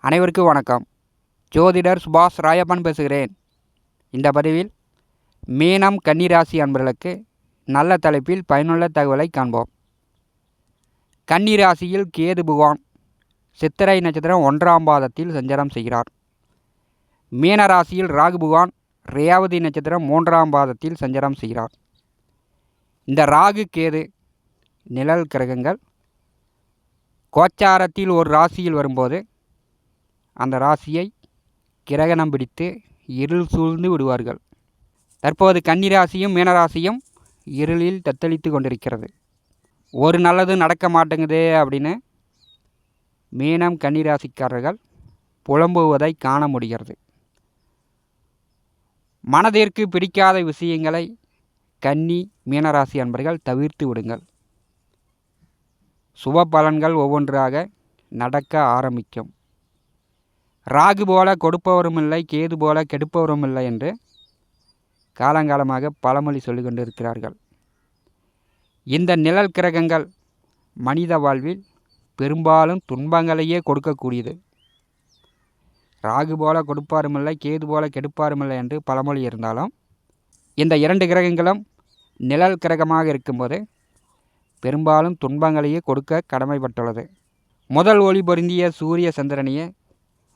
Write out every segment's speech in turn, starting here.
அனைவருக்கும் வணக்கம். ஜோதிடர் சுபாஷ் ராயப்பன் பேசுகிறேன். இந்த பதிவில் மீனம் கன்னிராசி அன்பர்களுக்கு நல்ல தலைப்பில் பயனுள்ள தகவலை காண்போம். கன்னிராசியில் கேது பகவான் சித்திரை நட்சத்திரம் ஒன்றாம் பாதத்தில் சஞ்சாரம் செய்கிறார். மீன ராசியில் ராகு பகவான் ரேவதி நட்சத்திரம் மூன்றாம் பாதத்தில் சஞ்சாரம் செய்கிறார். இந்த ராகு கேது நிழல் கிரகங்கள் கோச்சாரத்தில் ஒரு ராசியில் வரும்போது அந்த ராசியை கிரகணம் பிடித்து இருள் சூழ்ந்து விடுவார்கள். தற்போது கன்னிராசியும் மீனராசியும் இருளில் தத்தளித்து கொண்டிருக்கிறது. ஒரு நல்லது நடக்க மாட்டேங்குதே அப்படின்னு மீனம் கன்னிராசிக்காரர்கள் புலம்புவதை காண முடிகிறது. மனதிற்கு பிடிக்காத விஷயங்களை கன்னி மீனராசி அன்பர்கள் தவிர்த்து விடுங்கள். சுப பலன்கள் ஒவ்வொன்றாக நடக்க ஆரம்பிக்கும். ராகு போல கொடுப்பவரும் இல்லை கேது போல கெடுப்பவரும் இல்லை என்று காலங்காலமாக பழமொழி சொல்லி கொண்டிருக்கிறார்கள். இந்த நிழல் கிரகங்கள் மனித வாழ்வில் பெரும்பாலும் துன்பங்களையே கொடுக்கக்கூடியது. ராகு போல கொடுப்பாருமில்லை கேது போல கெடுப்பாருமில்லை என்று பழமொழி இருந்தாலும் இந்த இரண்டு கிரகங்களும் நிழல் கிரகமாக இருக்கும்போது பெரும்பாலும் துன்பங்களையே கொடுக்க கடமைப்பட்டுள்ளது. முதல் ஒளி பொருந்திய சூரிய சந்திரனையே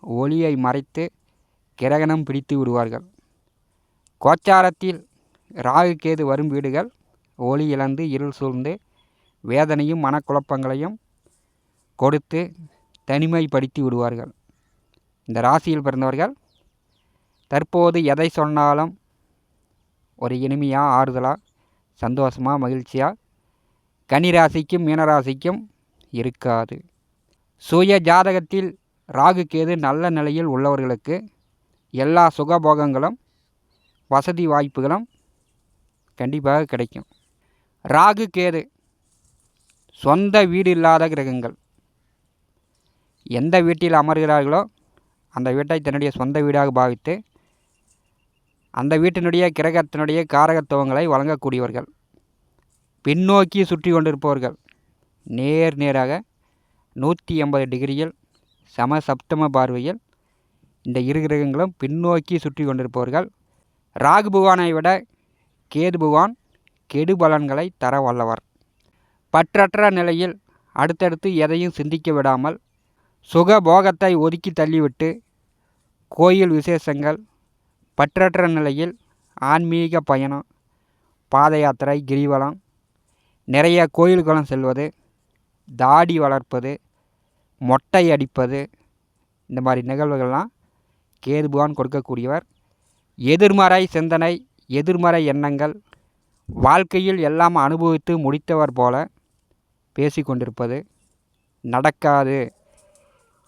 ஒளியை மறைத்து கிரகணம் பிடித்து விடுவார்கள். கோச்சாரத்தில் ராகு கேது வரும் வீடுகள் ஒளி இழந்து இருள் சூழ்ந்து வேதனையும் மனக்குழப்பங்களையும் கொடுத்து தனிமைப்படுத்தி விடுவார்கள். இந்த ராசியில் பிறந்தவர்கள் தற்போது எதை சொன்னாலும் ஒரு இனிமையாக ஆறுதலாக சந்தோஷமாக மகிழ்ச்சியாக கன்னிராசிக்கும் மீனராசிக்கும் இருக்காது. சுய ஜாதகத்தில் ராகு கேது நல்ல நிலையில் உள்ளவர்களுக்கு எல்லா சுகபோகங்களும் வசதி வாய்ப்புகளும் கண்டிப்பாக கிடைக்கும். ராகு கேது சொந்த வீடு இல்லாத கிரகங்கள். எந்த வீட்டில் அமர்கிறார்களோ அந்த வீட்டை தன்னுடைய சொந்த வீடாக பாவித்து அந்த வீட்டினுடைய கிரகத்தினுடைய காரகத்துவங்களை வழங்கக்கூடியவர்கள் பின்னோக்கி சுற்றி கொண்டிருப்பவர்கள் நேர் நேராக நூற்றி எண்பது டிகிரியில் சம சப்தம பார்வையில் இந்த இரு கிரகங்களும் பின்னோக்கி சுற்றி கொண்டிருப்பவர்கள். ராகு புவானை விட கேது புவான் கெடு பலன்களை தர வல்லவர். பற்றற்ற நிலையில் அடுத்தடுத்து எதையும் சிந்திக்க விடாமல் சுக போகத்தை ஒதுக்கி தள்ளிவிட்டு கோயில் விசேஷங்கள் பற்றற்ற நிலையில் ஆன்மீக பயணம் பாத யாத்திரை கிரிவலம் நிறைய கோயில்களும் செல்வது தாடி வளர்ப்பது மொட்டை அடிப்பது இந்த மாதிரி நிகழ்வுகள்லாம் கேது பகவான் கொடுக்கக்கூடியவர். எதிர்மறை சிந்தனை எதிர்மறை எண்ணங்கள் வாழ்க்கையில் எல்லாம் அனுபவித்து முடித்தவர் போல பேசி கொண்டிருப்பது நடக்காது.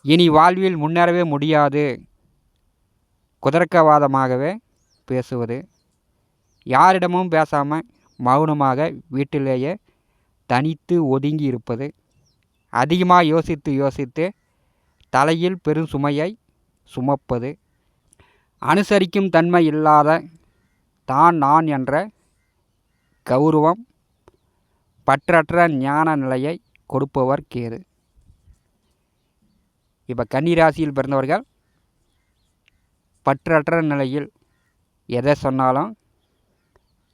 இனி வாழ்வில் முன்னேறவே முடியாது. குதர்க்கவாதமாகவே பேசுவது. யாரிடமும் பேசாமல் மௌனமாக வீட்டிலேயே தனித்து ஒதுங்கி இருப்பது அதிகமாக யோசித்து யோசித்து தலையில் பெரும் சுமையை சுமப்பது. அனுசரிக்கும் தன்மை இல்லாத தான் நான் என்ற கௌரவம் பற்றற்ற ஞான நிலையை கொடுப்பவர் கேது. இப்போ கன்னிராசியில் பிறந்தவர்கள் பற்றற்ற நிலையில் எதை சொன்னாலும்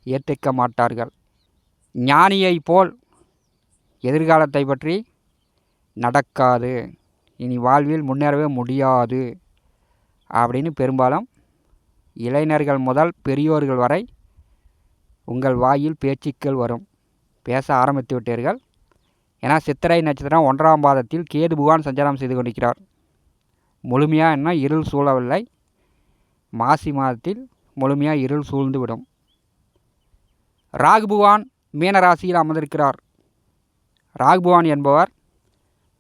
ஏற்றுக்க மாட்டார்கள். ஞானியை போல் எதிர்காலத்தை பற்றி நடக்காது. இனி வாழ்வில் முன்னேறவே முடியாது. அப்படின்னு பெரும்பாலும் இளைஞர்கள் முதல் பெரியோர்கள் வரை உங்கள் வாயில் பேச்சுக்கள் வரும். பேச ஆரம்பித்து விட்டீர்கள். ஏன்னா சித்திரை நட்சத்திரம் ஒன்றாம் பாதத்தில் கேது புகான் சஞ்சாரம் செய்து கொண்டிருக்கிறார். முழுமையாக என்ன? இருள் சூழவில்லை. மாசி மாதத்தில் முழுமையாக இருள் சூழ்ந்துவிடும். ராகுபுவான் மீனராசியில் அமர்ந்திருக்கிறார். ராகுபுவான் என்பவர்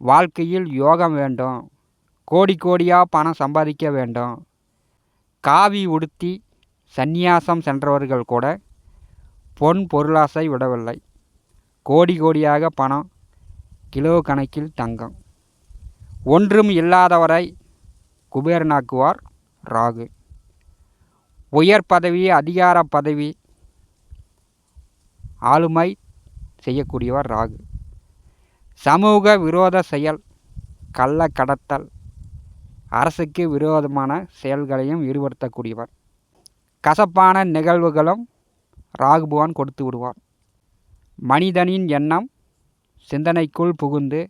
வாழ்க்கையில் யோகம் வேண்டும். கோடி கோடியாக பணம் சம்பாதிக்க வேண்டும். காவி உடுத்தி சந்நியாசம் சென்றவர்கள் கூட பொன் பொருளாசை விடவில்லை. கோடி கோடியாக பணம் கிலோ கணக்கில் தங்கம். ஒன்றும் இல்லாதவரை குபேரனாக்குவார் ராகு. உயர் பதவி அதிகார பதவி ஆளுமை செய்யக்கூடியவர் ராகு. சமூக விரோத செயல் கள்ள கடத்தல் அரசுக்கு விரோதமான செயல்களையும் ஈடுபடுத்தக்கூடியவர். கசப்பான நிகழ்வுகளும் ராகுபவான் கொடுத்து விடுவார். மனிதனின் எண்ணம் சிந்தனைக்குள் புகுந்து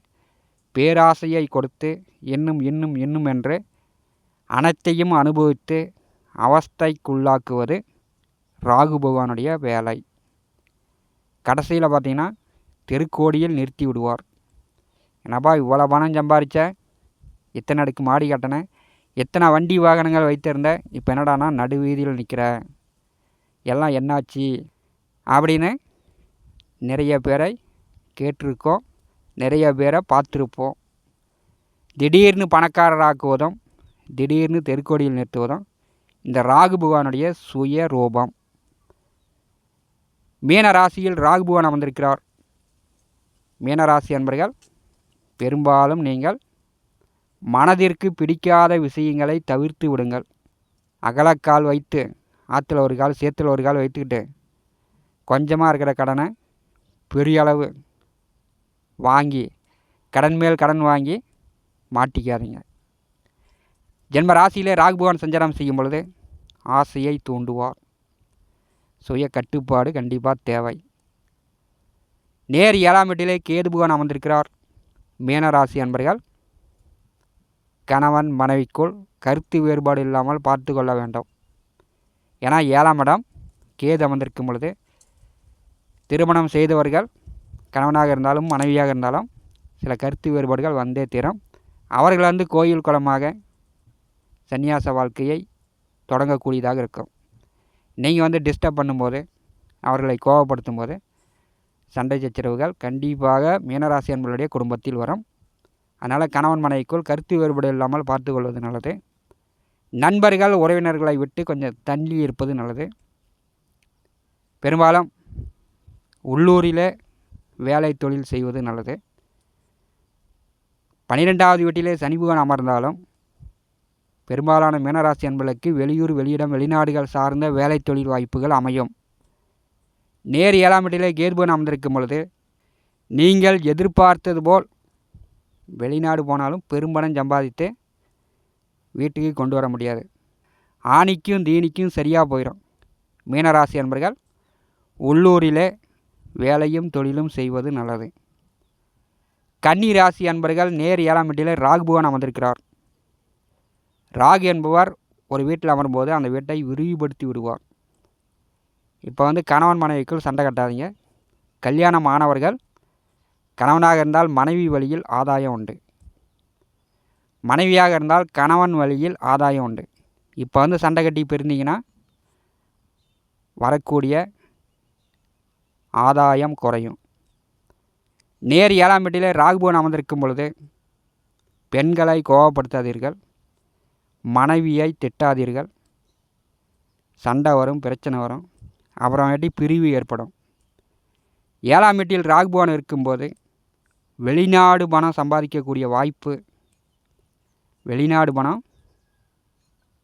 பேராசையை கொடுத்து இன்னும் இன்னும் இன்னும் என்று அனைத்தையும் அனுபவித்து அவஸ்தைக்குள்ளாக்குவது ராகு பகவானுடைய வேலை. கடைசியில் பார்த்தீங்கன்னா தெருக்கோடியில் நிறுத்தி விடுவார். என்னப்பா இவ்வளோ பணம் சம்பாரிச்ச? இத்தனை அடுக்கு மாடி கட்டினேன் எத்தனை வண்டி வாகனங்கள் வைத்திருந்த? இப்போ என்னடானா நடு வீதியில் நிற்கிற எல்லாம் என்னாச்சு? அப்படின்னு நிறைய பேரை கேட்டிருக்கோம். நிறைய பேரை பார்த்துருப்போம். திடீர்னு பணக்காரராக்குவதும் திடீர்னு தெருக்கோடியில் நிறுத்துவதும் இந்த ராகு பகவானுடைய சுய ரூபம். மீன ராசியில் ராகு பகவான் அமர்ந்திருக்கிறார். மீனராசி அன்பர்கள் பெரும்பாலும் நீங்கள் மனதிற்கு பிடிக்காத விஷயங்களை தவிர்த்து விடுங்கள். அகலக்கால் வைத்து ஆற்றுல ஒரு கால் சேத்துல ஒரு கால் வைத்துக்கிட்டு கொஞ்சமாக இருக்கிற கடனை பெரிய அளவு வாங்கி கடன் மேல் கடன் வாங்கி மாட்டிக்காதீங்க. ஜென்ம ராசியிலே ராகு பகவான் சஞ்சாரம் செய்யும் பொழுது ஆசையை தூண்டுவார். சுய கட்டுப்பாடு கண்டிப்பாக தேவை. நேர் ஏழாம் வீட்டிலே கேது பகவான் அமர்ந்திருக்கிறார். மீனராசி அன்பர்கள் கணவன் மனைவிக்குள் கருத்து வேறுபாடு இல்லாமல் பார்த்து கொள்ள வேண்டும். ஏன்னா ஏழாம் இடம் கேது அமர்ந்திருக்கும் பொழுது திருமணம் செய்தவர்கள் கணவனாக இருந்தாலும் மனைவியாக இருந்தாலும் சில கருத்து வேறுபாடுகள் வந்தே தீரும். அவர்கள் வந்து கோயில் குளமாக சன்னியாச வாழ்க்கையை தொடங்கக்கூடியதாக இருக்கும். நீங்கள் வந்து டிஸ்டர்ப் பண்ணும்போது அவர்களை கோபப்படுத்தும் போது சண்டை சச்சரவுகள் கண்டிப்பாக மீனராசி என்பவருடைய குடும்பத்தில் வரும். அதனால் கணவன் மனைவிக்குள் கருத்து வேறுபாடு இல்லாமல் பார்த்துக்கொள்வது நல்லது. நண்பர்கள் உறவினர்களை விட்டு கொஞ்சம் தள்ளி இருப்பது நல்லது. பெரும்பாலும் உள்ளூரில் வேலை தொழில் செய்வது நல்லது. பனிரெண்டாவது வீட்டிலே சனிபுகன் அமர்ந்தாலும் பெரும்பாலான மீனராசி அன்பர்களுக்கு வெளியூர் வெளியிடம் வெளிநாடுகள் சார்ந்த வேலை தொழில் வாய்ப்புகள் அமையும். நேர் ஏழாம் வீட்டிலே கேதுபவன் அமர்ந்திருக்கும் பொழுது நீங்கள் எதிர்பார்த்தது போல் வெளிநாடு போனாலும் பெரும்பணம் சம்பாதித்து வீட்டுக்கு கொண்டு வர முடியாது. ஆணிக்கும் தீனிக்கும் சரியாக போயிடும் மீனராசி அன்பர்கள் உள்ளூரிலே வேலையும் தொழிலும் செய்வது நல்லது. கன்னி ராசி அன்பர்கள் நேர் ஏழாம் வீட்டில் ராகு பகவான் அமர்ந்திருக்கிறார். ராகு என்பவர் ஒரு வீட்டில் அமரும்போது அந்த வீட்டை விரிவுபடுத்தி விடுவார். இப்போ வந்து கணவன் மனைவிக்குள் சண்டை கட்டாதீங்க. கல்யாணம் ஆனவர்கள் கணவனாக இருந்தால் மனைவி வழியில் ஆதாயம் உண்டு. மனைவியாக இருந்தால் கணவன் வழியில் ஆதாயம் உண்டு. இப்போ வந்து சண்டை கட்டி பிரிந்தீங்கன்னா வரக்கூடிய ஆதாயம் குறையும். நேர் ஏழாம் வீட்டிலே ராகுபவன் அமர்ந்திருக்கும் பொழுது பெண்களை கோபப்படுத்தாதீர்கள். மனைவியை திட்டாதீர்கள். சண்டை வரும் பிரச்சனை வரும். அப்புறமேட்டி பிரிவு ஏற்படும். ஏழாம் வீட்டில் ராகுபவன் இருக்கும்போது வெளிநாடு பணம் சம்பாதிக்கக்கூடிய வாய்ப்பு வெளிநாடு பணம்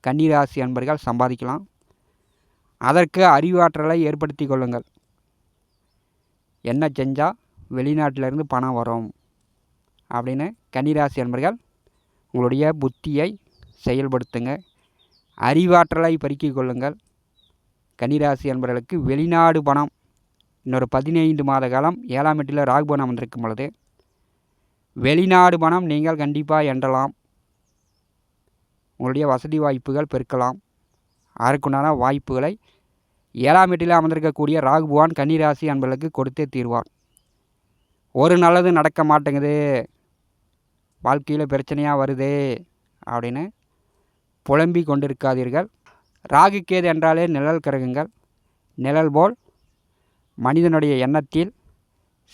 கன்னிராசி அன்பர்கள் சம்பாதிக்கலாம். அதற்கு அறிவாற்றலை ஏற்படுத்தி கொள்ளுங்கள். என்ன செஞ்சால் வெளிநாட்டிலிருந்து பணம் வரும் அப்படின்னு கன்னிராசி அன்பர்கள் உங்களுடைய புத்தியை செயல்படுத்துங்க. அறிவாற்றலை பெருக்கிக் கொள்ளுங்கள். கன்னிராசி அன்பர்களுக்கு வெளிநாடு பணம். இன்னொரு பதினைந்து மாத காலம் ஏழாம் எட்டில் ராகுபவனம் வந்திருக்கும் பொழுது வெளிநாடு பணம் நீங்கள் கண்டிப்பாக எண்டலாம் உங்களுடைய வசதி வாய்ப்புகள் பெருக்கலாம். அதற்குண்டான வாய்ப்புகளை ஏழாம் எட்டில் அமர்ந்திருக்கக்கூடிய ராகுபவான் கன்னிராசி அன்பர்களுக்கு கொடுத்தே தீர்வார். ஒரு நல்லது நடக்க மாட்டேங்குது. வாழ்க்கையில் பிரச்சனையாக வருதே அப்படின்னு புலம்பி கொண்டிருக்காதீர்கள். ராகு கேது என்றாலே நிழல் கிரகங்கள். நிழல் போல் மனிதனுடைய எண்ணத்தில்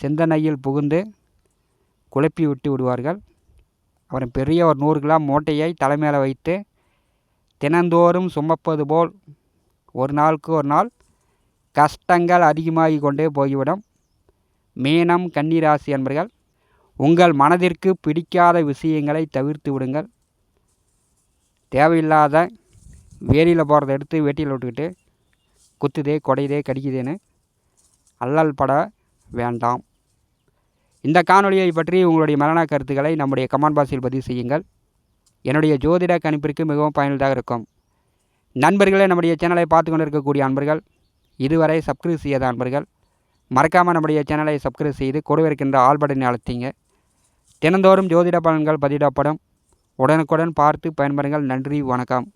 சிந்தனையில் புகுந்து குழப்பி விட்டு விடுவார்கள். அப்புறம் பெரிய ஒரு நூறு கிலோ மூட்டையை தலைமையில் வைத்து தினந்தோறும் சுமப்பது போல் ஒரு நாளுக்கு ஒரு நாள் கஷ்டங்கள் அதிகமாகி கொண்டே போய்விடும். மீனம் கன்னிராசி என்பர்கள் உங்கள் மனதிற்கு பிடிக்காத விஷயங்களை தவிர்த்து விடுங்கள். தேவையில்லாத வேலியில் போகிறத எடுத்து வேட்டியில் விட்டுக்கிட்டு குத்துதே கொடையுதே கடிக்குதேன்னு அல்லல் பட வேண்டாம். இந்த காணொலியை பற்றி உங்களுடைய மரண கருத்துக்களை நம்முடைய கமெண்ட் பாக்ஸில் பதிவு செய்யுங்கள். என்னுடைய ஜோதிட கணிப்பிற்கு மிகவும் பயனுள்ளதாக இருக்கும். நண்பர்களே நம்முடைய சேனலை பார்த்து கொண்டு இருக்கக்கூடிய அன்பர்கள் இதுவரை சப்ஸ்கிரைப் செய்யாத அன்பர்கள் மறக்காமல் நம்முடைய சேனலை சப்ஸ்கிரைப் செய்து கொடுவிருக்கின்ற இருக்கின்ற ஆல் பட்டனை அழுத்திங்க. தினந்தோறும் ஜோதிட பலன்கள் பதிவிடப்படும். உடனுக்குடன் பார்த்து பயன்பெறுங்கள். நன்றி வணக்கம்.